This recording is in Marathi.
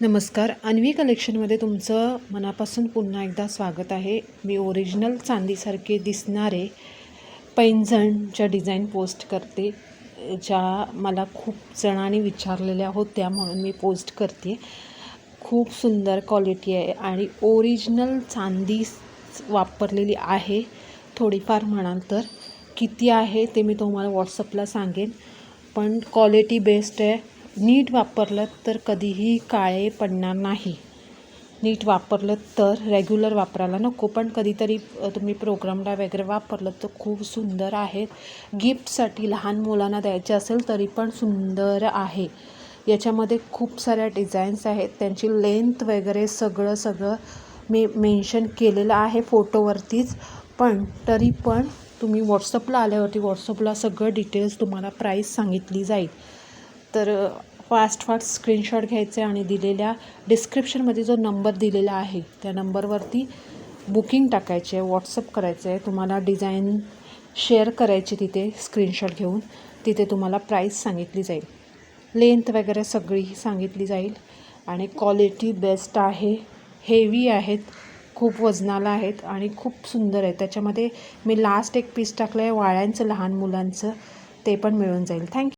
नमस्कार. अन्वी कलेक्शनमध्ये तुमचं मनापासून पुन्हा एकदा स्वागत आहे. मी ओरिजिनल चांदीसारखे दिसणारे पैंजणच्या डिझाईन पोस्ट करते ज्या मला खूप जणांनी विचारलेल्या होत्या म्हणून मी पोस्ट करते. खूप सुंदर क्वालिटी आहे आणि ओरिजिनल चांदी वापरलेली आहे. थोडीफार म्हणाल तर किती आहे ते मी तुम्हाला व्हॉट्सअपला सांगेन. पण क्वालिटी बेस्ट आहे. नीट वापरलं तर कधीही काळे पडणार नाही. नीट वापरलं तर रेग्युलर वापरायला नको पण कधीतरी तुम्ही प्रोग्रामला वगैरे वापरलं तर खूप सुंदर आहेत. गिफ्टसाठी लहान मुलांना द्यायचे असेल तरी पण सुंदर आहे. याच्यामध्ये खूप साऱ्या डिझाईन्स आहेत. त्यांची लेंथ वगैरे सगळं सगळं मी मेन्शन केलेलं आहे फोटोवरतीच पण तरी पण तुम्ही व्हॉट्सअपला आल्यावरती व्हॉट्सअपला सगळं डिटेल्स तुम्हाला प्राईस सांगितली जाईल. तर फास्ट फास्ट स्क्रीनशॉट घ्यायचे आणि दिलेल्या डिस्क्रिप्शनमध्ये जो नंबर दिलेला आहे त्या नंबरवरती बुकिंग टाकायचे आहे व्हॉट्सअप करायचं आहे. तुम्हाला डिझाईन शेअर करायची तिथे स्क्रीनशॉट घेऊन. तिथे तुम्हाला प्राईस सांगितली जाईल. लेंथ वगैरे सगळी सांगितली जाईल. आणि क्वालिटी बेस्ट आहे. हेवी आहेत. खूप वजनाला आहेत आणि खूप सुंदर आहे त्याच्यामध्ये मी लास्ट एक पीस टाकलं आहे वाळ्यांचं लहान मुलांचं. ते पण मिळून जाईल. थँक्यू